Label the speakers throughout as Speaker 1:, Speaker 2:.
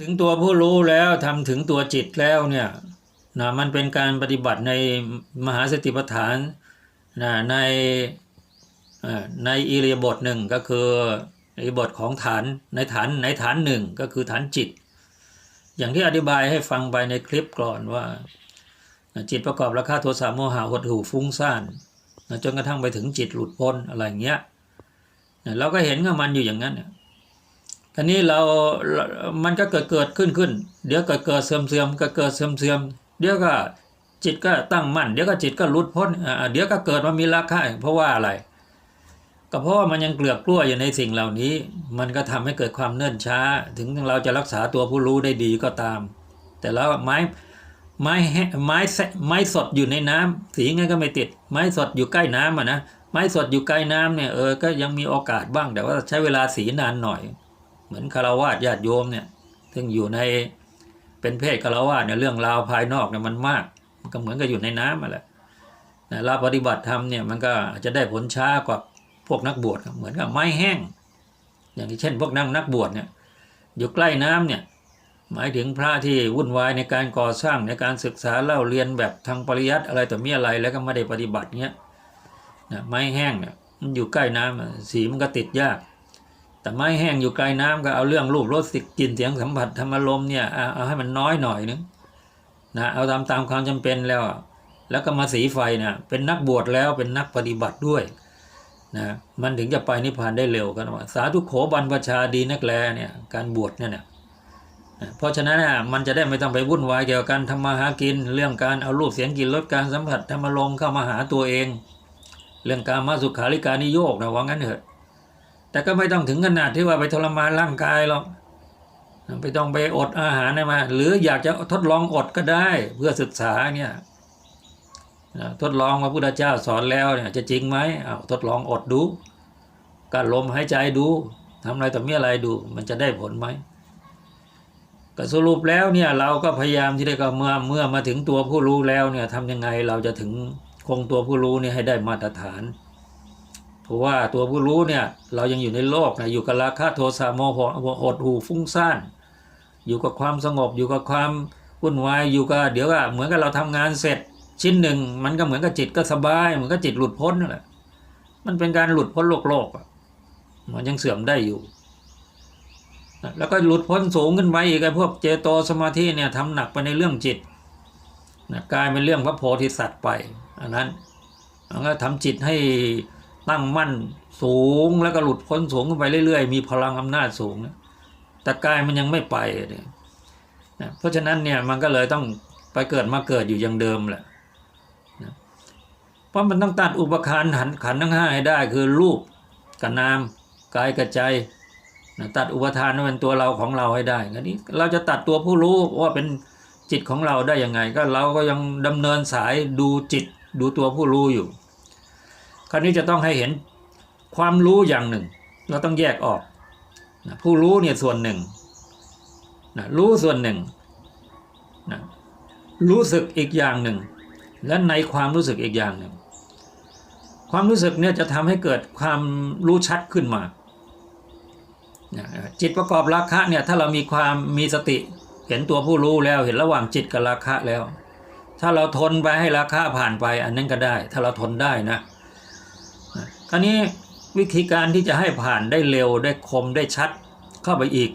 Speaker 1: ถึงตัวผู้รู้แล้วทำถึงตัวจิตแล้วเนี่ยนะมันเป็นการปฏิบัติในมหาสติปัฏฐานนะในอ่อในอิริยบทหนึ่งก็คืออิริยบทของฐานในฐานในฐานหนึ่งก็คือฐานจิต อย่างที่อธิบายให้ฟังไปในคลิปก่อนว่า จิตประกอบราคะโทสะโมหะหดหู่ฟุ้งซ่านจนกระทั่งไปถึงจิตหลุดพ้นอะไรเงี้ยเราก็เห็นกับมันอยู่อย่างนั้นเนี่ย ทีนี้เรา มันก็เกิดเกิดขึ้นขึ้น เดี๋ยวเก็เกิดเสื่อมเสื่อมก็เกิดเสื่อมเสื่อมเดี๋ยวก็จิตก็ตั้งมั่น เดี๋ยวก็จิตก็หลุดพ้นเดี๋ยวก็เกิดมามีราคะเพราะว่าอะไร ก็เพราะว่ามันยังเกลือกกลั้วอยู่ในสิ่งเหล่านี้ มันก็ทำให้เกิดความเนิ่นช้า ถึงเราจะรักษาตัวผู้รู้ได้ดีก็ตาม แต่แล้วไม้ไม้แห้ไม้แสไม้สดอยู่ในน้ำสีไงก็ไม่ติด ไม้สดอยู่ใกล้น้ำอะนะไม้สดอยู่ใกล้น้ำเนี่ยเออก็ยังมีโอกาสบ้างแต่ว่าใช้เวลาสีนานหน่อย มือนคารวะญาติโยมเนี่ยซึ่งอยู่ในเป็นเพศคารวะเนี่ยเรื่องราวภายนอกเนี่ยมันมากมันก็เหมือนกับอยู่ในน้ำมาแหละแต่เราปฏิบัติธรรมเนี่ยมันก็อาจจะได้ผลช้ากว่าพวกนักบวชเหมือนกับไม้แห้ง อย่างที่เช่น พวกนั่งนักบวชเนี่ยอยู่ใกล้น้ำเนี่ยหมายถึงพระที่วุ่นวายในการก่อสร้างในการศึกษาเล่าเรียนแบบทางปริยัติอะไรต่อมีอะไรแล้วก็ไม่ได้ปฏิบัติเงี้ยนะไม้แห้งเนี่ยมันอยู่ใกล้น้ำอะสีมันก็ติดยาก แต่ไม้แห้งอยู่ไกลน้ำก็เอาเรื่องรูปรสสิกลิ่นเสียงสัมผัสธรรมารมณ์เนี่ยเอาให้มันน้อยหน่อยนึงนะเอาตามตามความจำเป็นแล้ว แล้วก็มาสีไฟเนี่ยเป็นนักบวชแล้วเป็นนักปฏิบัติด้วยนะมันถึงจะไปนิพพานได้เร็วกันว่าสาธุโขบันประชาดีนักแลเนี่ยการบวชเนี่ยนะเพราะฉะนั้นน่ะมันจะได้ไม่ต้องไปวุ่นวายเกี่ยวกับการทำมาหากิน เรื่องการเอารูปเสียงกลิ่นรสการสัมผัสธรรมารมณ์เข้ามาหาตัวเอง เรื่องการมาสุขาริการนิโยกนะว่างั้นเถอะ แต่ก็ไม่ต้องถึงขนาดที่ว่าไปทรมานร่างกายหรอกไม่ต้องไปอดอาหารนะมา หรืออยากจะทดลองอดก็ได้เพื่อศึกษาเนี่ยทดลองว่าพุทธเจ้าสอนแล้วเนี่ยจะจริงไหมเอาทดลองอดดูการลมหายใจดูทำอะไรต่อมีอะไรดู มันจะได้ผลไหมก็สรุปแล้วเนี่ยเราก็พยายามที่ได้ก็เมื่อเมื่อมาถึงตัวผู้รู้แล้วเนี่ยทำยังไงเราจะถึงคงตัวผู้รู้เนี่ยให้ได้มาตรฐาน เพราะว่าตัวผู้รู้เนี่ยเรายังอยู่ในโลกนะอยู่กับราคะโทสะโมหะหดหูฟุ้งซ่าน อยู่กับความสงบอยู่กับความวุ่นวายอยู่กับเดี๋ยวก็เหมือนกับเราทำงานเสร็จชิ้นหนึ่งมันก็เหมือนกับจิตก็สบายเหมือนกับจิตหลุดพ้นนั่นแหละมันเป็นการหลุดพ้นโลกโลกมันยังเสื่อมได้อยู่ แล้วก็หลุดพ้นสูงขึ้นไปอีกไอ้พวกเจโตสมาธิเนี่ยทำหนักไปในเรื่องจิตกลายเป็นเรื่องพระโพธิสัตว์ไปอันนั้นมันก็ทำจิตให้ ตั้งมั่นสูงแล้วก็หลุดพ้นสูงขึ้นไปเรื่อยๆ มีพลังอำนาจสูงนะแต่กายมันยังไม่ไปเนี่ยนะเพราะฉะนั้นเนี่ยมันก็เลยต้องไปเกิดมาเกิดอยู่อย่างเดิมแหละเพราะมันต้องตัดอุปคานขันขันทั้งห้าให้ได้คือรูปกับนามกายกับใจตัดอุปทานเป็นตัวเราของเราให้ได้งั้นนี้เราจะตัดตัวผู้รู้ว่าเป็นจิตของเราได้ยังไง ก็เราก็ยังดำเนินสายดูจิตดูตัวผู้รู้อยู่ ราวนี้จะต้องให้เห็นความรู้อย่างหนึ่ง เราต้องแยกออกนะผู้รู้เนี่ยส่วนหนึ่งนะรู้ส่วนหนึ่งนะรู้สึกอีกอย่างหนึ่ง และในความรู้สึกอีกอย่างหนึ่ง ความรู้สึกเนี่ยจะทำให้เกิดความรู้ชัดขึ้นมานะจิตประกอบราคะเนี่ยถ้าเรามีความมีสติเห็นตัวผู้รู้แล้วเห็นระหว่างจิตกับราคะแล้ว ถ้าเราทนไปให้ราคะผ่านไปอันนั้นก็ได้ ถ้าเราทนได้นะ คราวนี้วิธีการที่จะให้ผ่านได้เร็วได้คมได้ชัดเข้าไปอีก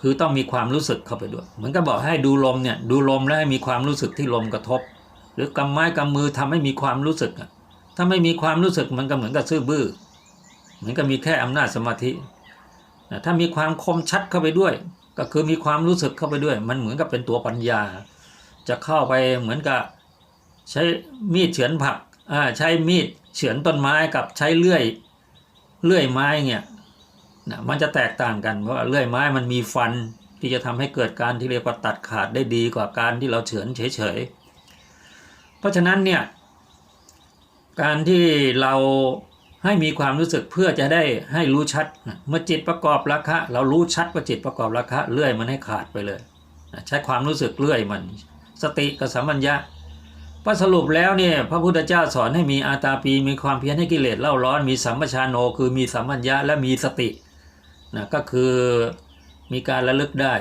Speaker 1: คือต้องมีความรู้สึกเข้าไปด้วย เหมือนกับบอกให้ดูลมเนี่ยดูลมแล้วให้มีความรู้สึกที่ลมกระทบ หรือกำไม้กำมือทำให้มีความรู้สึกถ้าไม่มีความรู้สึกมันก็เหมือนกับซื่อบื้อเหมือนกับมีแค่อำนาจสมาธิถ้ามีความคมชัดเข้าไปด้วย ก็คือมีความรู้สึกเข้าไปด้วย มันเหมือนกับเป็นตัวปัญญา จะเข้าไปเหมือนกับใช้มีดเฉือนผักใช้มีด เฉือนต้นไม้กับใช้เลื่อยเลื่อยไม้เนี่ยนะมันจะแตกต่างกันเพราะว่าเลื่อยไม้มันมีฟันที่จะทำให้เกิดการที่เรียกว่าตัดขาดได้ดีกว่าการที่เราเฉือนเฉยๆ เพราะฉะนั้นเนี่ยการที่เราให้มีความรู้สึกเพื่อจะได้ให้รู้ชัดเมื่อจิตประกอบราคะ เรารู้ชัดว่าจิตประกอบราคะเลื่อยมันให้ขาดไปเลย ใช้ความรู้สึกเลื่อยมัน สติกับสัมมัญญะ พอสรุปแล้วเนี่ยพระพุทธเจ้าสอนให้มีอาตาปีมีความเพียรให้กิเลสเล่าร้อน มีสัมปชานโนคือมีสัมปัญญะและมีสตินะก็คือมีการระลึกได้